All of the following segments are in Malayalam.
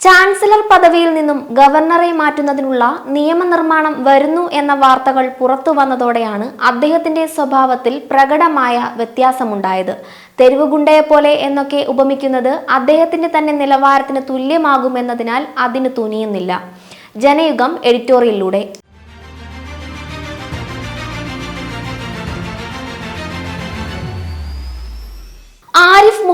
ചാൻസലർ പദവിയിൽ നിന്നും ഗവർണറെ മാറ്റുന്നതിനുള്ള നിയമനിർമ്മാണം വരുന്നു എന്ന വാർത്തകൾ പുറത്തു വന്നതോടെയാണ് അദ്ദേഹത്തിന്റെ സ്വഭാവത്തിൽ പ്രകടമായ വ്യത്യാസമുണ്ടായത്. തെരുവുഗുണ്ടയെപ്പോലെ എന്നൊക്കെ ഉപമിക്കുന്നത് അദ്ദേഹത്തിന്റെ തന്നെ നിലവാരത്തിന് തുല്യമാകുമെന്നതിനാൽ അതിന് തുനിയുന്നില്ല. ജനയുഗം എഡിറ്റോറിയലിലൂടെ.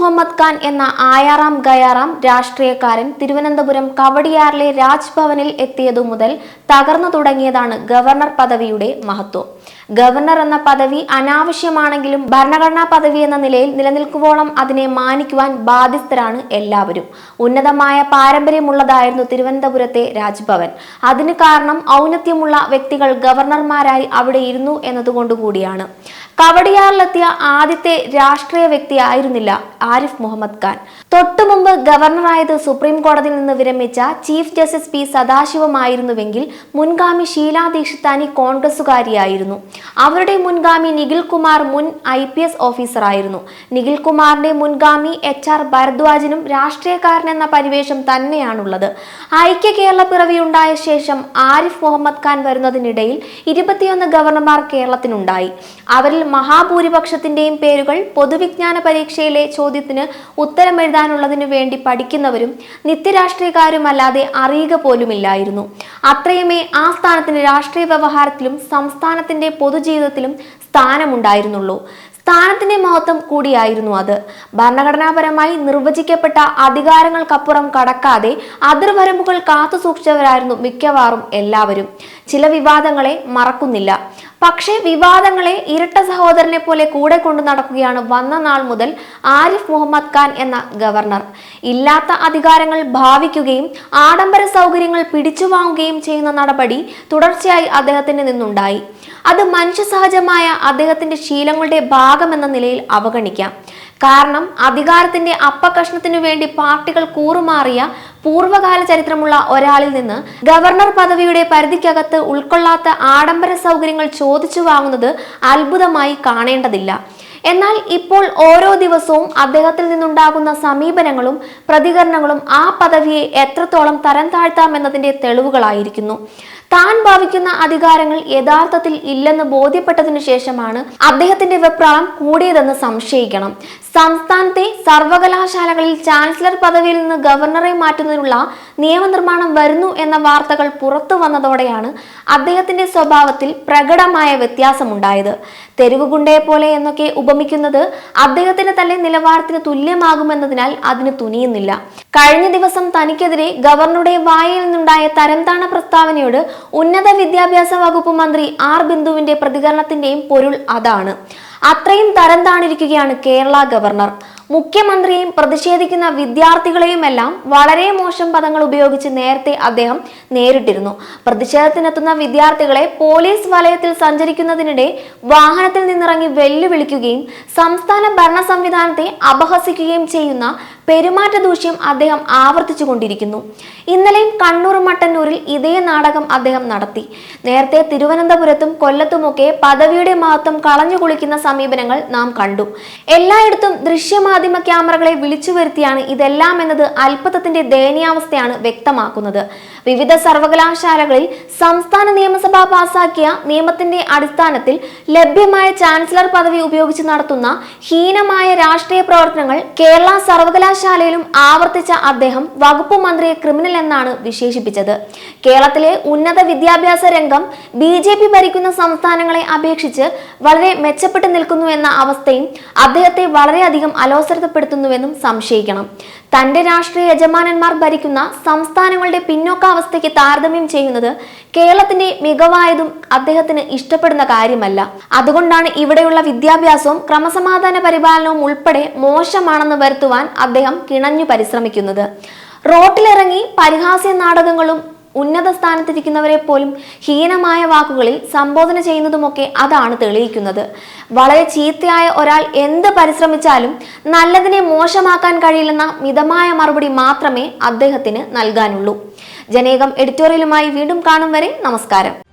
മുഹമ്മദ് ഖാൻ എന്ന ആയാറാം ഗയാറാം രാഷ്ട്രീയക്കാരൻ തിരുവനന്തപുരം കവടിയാറിലെ രാജ്ഭവനിൽ എത്തിയതു മുതൽ തകർന്നു തുടങ്ങിയതാണ് ഗവർണർ പദവിയുടെ മഹത്വം. ഗവർണർ എന്ന പദവി അനാവശ്യമാണെങ്കിലും ഭരണഘടനാ പദവി എന്ന നിലയിൽ നിലനിൽക്കുവോളം അതിനെ മാനിക്കുവാൻ ബാധ്യസ്ഥരാണ് എല്ലാവരും. ഉന്നതമായ പാരമ്പര്യമുള്ളതായിരുന്നു തിരുവനന്തപുരത്തെ രാജ്ഭവൻ. അതിന് കാരണം ഔന്നത്യമുള്ള വ്യക്തികൾ ഗവർണർമാരായി അവിടെ ഇരുന്നു എന്നതുകൊണ്ടുകൂടിയാണ്. കവടിയാറിലെത്തിയ ആദ്യത്തെ രാഷ്ട്രീയ വ്യക്തി ആയിരുന്നില്ല ആരിഫ് മുഹമ്മദ് ഖാൻ. തൊട്ടുമുമ്പ് ഗവർണറായത് സുപ്രീം കോടതിയിൽ നിന്ന് വിരമിച്ച ചീഫ് ജസ്റ്റിസ് പി സദാശിവമായിരുന്നുവെങ്കിൽ മുൻഗാമി ഷീലാ ദീക്ഷിത്താനി കോൺഗ്രസുകാരിയായിരുന്നു അവരുടെ മുൻഗാമി നിഖിൽ കുമാർ മുൻ ഐ പി എസ് ഓഫീസറായിരുന്നു നിഖിൽ കുമാറിന്റെ മുൻഗാമി എച്ച് ആർ ഭരദ്വാജിനും രാഷ്ട്രീയക്കാരൻ എന്ന പരിവേഷം തന്നെയാണുള്ളത്. ഐക്യ കേരള പിറവി പിറവിയുണ്ടായ ശേഷം ആരിഫ് മുഹമ്മദ് ഖാൻ വരുന്നതിനിടയിൽ ഇരുപത്തിയൊന്ന് ഗവർണർമാർ കേരളത്തിനുണ്ടായി. അവരിൽ മഹാഭൂരിപക്ഷത്തിന്റെയും പേരുകൾ പൊതുവിജ്ഞാന പരീക്ഷയിലെ ചോദ്യത്തിന് ഉത്തരം എഴുതാനുള്ളതിനു വേണ്ടി പഠിക്കുന്നവരും നിത്യരാഷ്ട്രീയക്കാരുമല്ലാതെ അറിയുക പോലുമില്ലായിരുന്നു. അത്രയുമേ ആ സ്ഥാനത്തിന് രാഷ്ട്രീയ വ്യവഹാരത്തിലും സംസ്ഥാനത്തിന്റെ പൊതുജീവിതത്തിലും സ്ഥാനമുണ്ടായിരുന്നുള്ളൂ. സ്ഥാനത്തിന്റെ മഹത്വം കൂടിയായിരുന്നു അത്. ഭരണഘടനാപരമായി നിർവചിക്കപ്പെട്ട അധികാരങ്ങൾക്കപ്പുറം കടക്കാതെ അതിർവരമ്പുകൾ കാത്തുസൂക്ഷിച്ചവരായിരുന്നു മിക്കവാറും എല്ലാവരും. ചില വിവാദങ്ങളെ മറക്കുന്നില്ല. പക്ഷേ വിവാദങ്ങളെ ഇരട്ട സഹോദരനെ പോലെ കൂടെ കൊണ്ടു നടക്കുകയാണ് വന്ന നാൾ മുതൽ ആരിഫ് മുഹമ്മദ് ഖാൻ എന്ന ഗവർണർ. ഇല്ലാത്ത അധികാരങ്ങൾ ഭാവിക്കുകയും ആഡംബര സൗകര്യങ്ങൾ പിടിച്ചു വാങ്ങുകയും ചെയ്യുന്ന നടപടി തുടർച്ചയായി അദ്ദേഹത്തിന് നിന്നുണ്ടായി. അത് മനുഷ്യസഹജമായ അദ്ദേഹത്തിന്റെ ശീലങ്ങളുടെ ഭാഗമെന്ന നിലയിൽ അവഗണിക്കാം. കാരണം അധികാരത്തിന്റെ അപ്പകഷ്ണത്തിനു വേണ്ടി പാർട്ടികൾ കൂറുമാറിയ പൂർവകാല ചരിത്രമുള്ള ഒരാളിൽ നിന്ന് ഗവർണർ പദവിയുടെ പരിധിക്കകത്ത് ഉൾക്കൊള്ളാത്ത ആഡംബര സൗകര്യങ്ങൾ ചോദിച്ചു വാങ്ങുന്നത് അത്ഭുതമായി കാണേണ്ടതില്ല. എന്നാൽ ഇപ്പോൾ ഓരോ ദിവസവും അദ്ദേഹത്തിൽ നിന്നുണ്ടാകുന്ന സമീപനങ്ങളും പ്രതികരണങ്ങളും ആ പദവിയെ എത്രത്തോളം തരം താഴ്ത്താമെന്നതിന്റെ തെളിവുകളായിരിക്കുന്നു. താൻ ഭാവിക്കുന്ന അധികാരങ്ങൾ യഥാർത്ഥത്തിൽ ഇല്ലെന്ന് ബോധ്യപ്പെട്ടതിനു ശേഷമാണ് അദ്ദേഹത്തിന്റെ വെപ്രാളം കൂടിയതെന്ന് സംശയിക്കണം. സംസ്ഥാനത്തെ സർവകലാശാലകളിൽ ചാൻസലർ പദവിയിൽ നിന്ന് ഗവർണറെ മാറ്റുന്നതിനുള്ള നിയമനിർമ്മാണം വരുന്നു എന്ന വാർത്തകൾ പുറത്തു വന്നതോടെയാണ് അദ്ദേഹത്തിന്റെ സ്വഭാവത്തിൽ പ്രകടമായ വ്യത്യാസമുണ്ടായത്. തെരുവുകുണ്ടയെ പോലെ എന്നൊക്കെ ഉപമിക്കുന്നത് അദ്ദേഹത്തിന്റെ തന്നെ നിലവാരത്തിന് തുല്യമാകുമെന്നതിനാൽ അതിന് തുനിയുന്നില്ല. കഴിഞ്ഞ ദിവസം തനിക്കെതിരെ ഗവർണറുടെ വായിൽ നിന്നുണ്ടായ തരംതാണ പ്രസ്താവനയോട് ഉന്നത വിദ്യാഭ്യാസ വകുപ്പ് മന്ത്രി ആർ ബിന്ദുവിന്റെ പ്രതികരണത്തിന്റെയും പൊരുൾ അതാണ്. അത്രയും തരം താണിരിക്കുകയാണ് കേരള ഗവർണർ. മുഖ്യമന്ത്രിയെയും പ്രതിഷേധിക്കുന്ന വിദ്യാർത്ഥികളെയുമെല്ലാം വളരെ മോശം പദങ്ങൾ ഉപയോഗിച്ച് നേരത്തെ അദ്ദേഹം നേരിട്ടിരുന്നു. പ്രതിഷേധത്തിനെത്തുന്ന വിദ്യാർത്ഥികളെ പോലീസ് വലയത്തിൽ സഞ്ചരിക്കുന്നതിനിടെ വാഹനത്തിൽ നിന്നിറങ്ങി വെല്ലുവിളിക്കുകയും സംസ്ഥാന ഭരണ സംവിധാനത്തെ അപഹസിക്കുകയും ചെയ്യുന്ന പെരുമാറ്റ ദൂഷ്യം അദ്ദേഹം ആവർത്തിച്ചു കൊണ്ടിരിക്കുന്നു ഇന്നലെയും കണ്ണൂർ മട്ടന്നൂരിൽ ഇതേ നാടകം അദ്ദേഹം നടത്തി. നേരത്തെ തിരുവനന്തപുരത്തും കൊല്ലത്തുമൊക്കെ പദവിയുടെ മഹത്വം കളഞ്ഞു കുളിക്കുന്ന സമീപനങ്ങൾ നാം കണ്ടു. എല്ലായിടത്തും ദൃശ്യമാധ്യമ ക്യാമറകളെ വിളിച്ചു വരുത്തിയാണ് ഇതെല്ലാം എന്നത് അല്പത്തത്തിന്റെ ദയനീയാവസ്ഥയാണ് വ്യക്തമാക്കുന്നത്. വിവിധ സർവകലാശാലകളിൽ സംസ്ഥാന നിയമസഭ പാസാക്കിയ നിയമത്തിന്റെ അടിസ്ഥാനത്തിൽ ലഭ്യമായ ചാൻസലർ പദവി ഉപയോഗിച്ച് നടത്തുന്ന ഹീനമായ രാഷ്ട്രീയ പ്രവർത്തനങ്ങൾ കേരള സർവകലാശാലയിലും ആവർത്തിച്ച അദ്ദേഹം വകുപ്പ് മന്ത്രിയെ ക്രിമിനൽ എന്നാണ് വിശേഷിപ്പിച്ചത്. കേരളത്തിലെ ഉന്നത വിദ്യാഭ്യാസ രംഗം ബി ജെ പി ഭരിക്കുന്ന സംസ്ഥാനങ്ങളെ അപേക്ഷിച്ച് വളരെ മെച്ചപ്പെട്ടു നിൽക്കുന്നു എന്ന അവസ്ഥയും അദ്ദേഹത്തെ വളരെയധികം അലോസരപ്പെടുത്തുന്നുവെന്നും സംശയിക്കണം. തന്റെ രാഷ്ട്രീയ യജമാനന്മാർ ഭരിക്കുന്ന സംസ്ഥാനങ്ങളുടെ പിന്നോക്കാവസ്ഥയ്ക്ക് താരതമ്യം ചെയ്യുന്നത് കേരളത്തിന്റെ മികവായതും അദ്ദേഹത്തിന് ഇഷ്ടപ്പെടുന്ന കാര്യമല്ല. അതുകൊണ്ടാണ് ഇവിടെയുള്ള വിദ്യാഭ്യാസവും ക്രമസമാധാന പരിപാലനവും ഉൾപ്പെടെ മോശമാണെന്ന് വരുത്തുവാൻ അദ്ദേഹം കിണഞ്ഞു പരിശ്രമിക്കുന്നത്. റോട്ടിലിറങ്ങി പരിഹാസ്യ നാടകങ്ങളും ഉന്നത സ്ഥാനത്തിരിക്കുന്നവരെ പോലും ഹീനമായ വാക്കുകളിൽ സംബോധന ചെയ്യുന്നതുമൊക്കെ അതാണ് തെളിയിക്കുന്നത്. വളരെ ചീത്തയായ ഒരാൾ എന്ത് പരിശ്രമിച്ചാലും നല്ലതിനെ മോശമാക്കാൻ കഴിയില്ലെന്ന മിതമായ മറുപടി മാത്രമേ അദ്ദേഹത്തിന് നൽകാനുള്ളൂ. ജനേകം എഡിറ്റോറിയലുമായി വീണ്ടും കാണും വരെ. നമസ്കാരം.